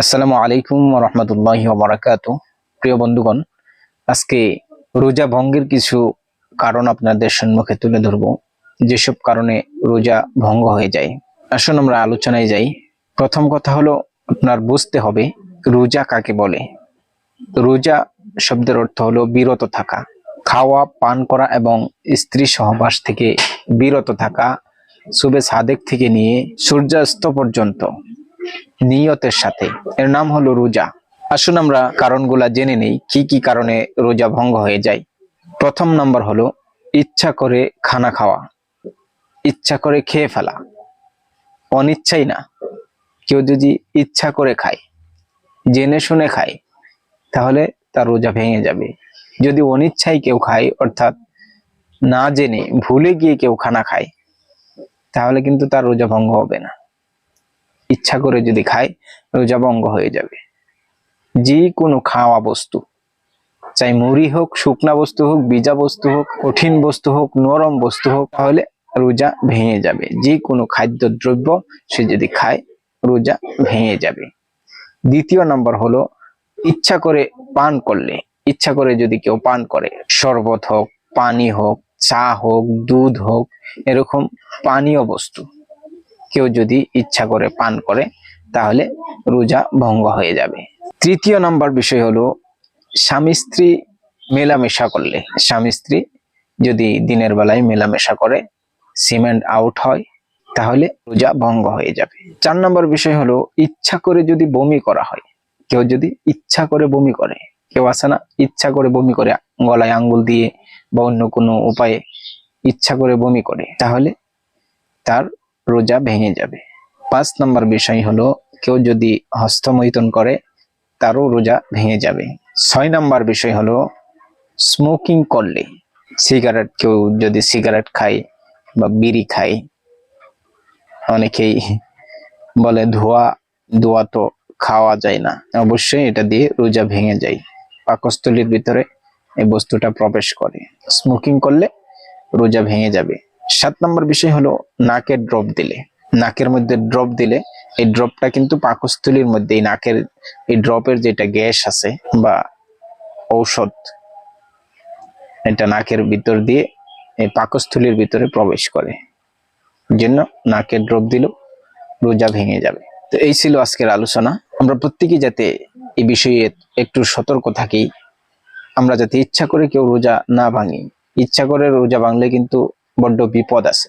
আসসালামু আলাইকুম রহমতুল্লাহ বারাকাত প্রিয় বন্ধুগণ, আজকে রোজা ভঙ্গের কিছু কারণ আপনাদের সম্মুখে তুলে ধরব। যেসব কারণে রোজা ভঙ্গ হয়ে যায়। আসুন আমরা আলোচনায় যাই। প্রথম কথা হলো, আপনার বুঝতে হবে রোজা কাকে বলে। রোজা শব্দের অর্থ হলো বিরত থাকা, খাওয়া, পান করা এবং স্ত্রী সহবাস থেকে বিরত থাকা সুবে সাদেক থেকে নিয়ে সূর্যাস্ত পর্যন্ত। নিয়তের সাথে। এর নাম হলো রোজা। আসুন আমরা কারণগুলা জেনে নেই, কি কি কারণে রোজা ভঙ্গ হয়ে যায়। প্রথম নাম্বার হলো, ইচ্ছা করে খানা খাওয়া। ইচ্ছা করে খেয়ে ফেলা। অনিচ্ছাই না। কেউ যদি ইচ্ছা করে খায়, জেনে শুনে খায়, তাহলে তার রোজা ভেঙে যাবে। যদি অনিচ্ছায় কেউ খায়, অর্থাৎ না জেনে ভুলে গিয়ে কেউ খানা খায়, তাহলে কিন্তু তার রোজা ভঙ্গ হবে না। ইচ্ছা করে যদি খায় রোজা ভঙ্গ হয়ে যাবে। যে কোনো খাওয়া বস্তু, চাই মুড়ি হোক, শুকনা বস্তু হোক বিজা বস্তু হোক, কঠিন বস্তু হোক, নরম বস্তু হোক, তাহলে রোজা ভেঙে যাবে। যে কোনো খাদ্য দ্রব্য সে যদি খায়, রোজা ভেঙে যাবে। দ্বিতীয় নম্বর হলো, ইচ্ছা করে পান করলে, ইচ্ছা করে যদি কেউ পান করে, শরবত হোক, পানি হোক, চা হোক, দুধ হোক, এরকম পানীয় বস্তু কেউ যদি ইচ্ছা করে পান করে, তাহলে রোজা ভঙ্গ হয়ে যাবে। তৃতীয় নম্বর বিষয় হলো, স্বামী স্ত্রী মেলামেশা করলে, স্বামী স্ত্রী যদি দিনের বেলায় মেলামেশা করে, সিমেন্ট আউট হয়, তাহলে রোজা ভঙ্গ হয়ে যাবে। চার নম্বর বিষয় হলো, ইচ্ছা করে যদি বমি করা হয়, কেউ যদি ইচ্ছা করে বমি করে, কেউ আসে না, ইচ্ছা করে বমি করে, গলায় আঙ্গুল দিয়ে বা অন্য কোনো উপায়ে ইচ্ছা করে বমি করে, তাহলে তার রোজা ভেঙে যাবে। পাঁচ নম্বর বিষয় হলো, কেউ যদি হস্তমৈথুন করে, তারও রোজা ভেঙে যাবে। ছয় নম্বর বিষয় হলো স্মোকিং করলে সিগারেট কেউ যদি সিগারেট খায় বা বিড়ি খায়, অনেকেই বলে ধোয়া ধোয়া তো খাওয়া যায় না। অবশ্যই এটা দিয়ে রোজা ভেঙে যায়। পাকস্থলীর ভিতরে এই বস্তুটা প্রবেশ করে। স্মোকিং করলে রোজা ভেঙে যাবে। সাত নম্বর বিষয় হলো নাকের ড্রপ দিলে। নাকের মধ্যে ড্রপ দিলে এই ড্রপটা কিন্তু পাকস্থলীর মধ্যে, এই নাকের, এই ড্রপের যেটা গ্যাস আছে বা ঔষধ, এটা নাকের ভিতর দিয়ে এই পাকস্থলীর ভিতরে প্রবেশ করে। জন্য নাকের ড্রপ দিলেও রোজা ভেঙে যাবে। তো এই ছিল আজকের আলোচনা। আমরা প্রত্যেকেই যাতে এই বিষয়ে একটু সতর্ক থাকি, আমরা যাতে ইচ্ছা করে কেউ রোজা না ভাঙি। ইচ্ছা করে রোজা ভাঙলে কিন্তু বড্ড বিপদ আছে।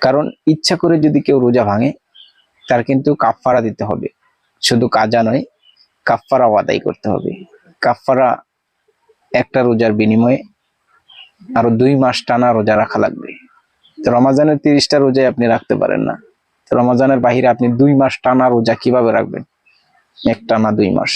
কারণ ইচ্ছা করে যদি কেউ রোজা ভাঙে, তার কিন্তু কাফফারা দিতে হবে। শুধু কাজা নয় কাফফারাও আদায় করতে হবে। কাফফারা একটা রোজার বিনিময়ে আরও দুই মাস টানা রোজা রাখা লাগবে। তো রমাজানের তিরিশটা রোজায় আপনি রাখতে পারেন না। রমাজানের বাহিরে আপনি দুই মাস টানা রোজা কীভাবে রাখবেন? এক টানা দুই মাস।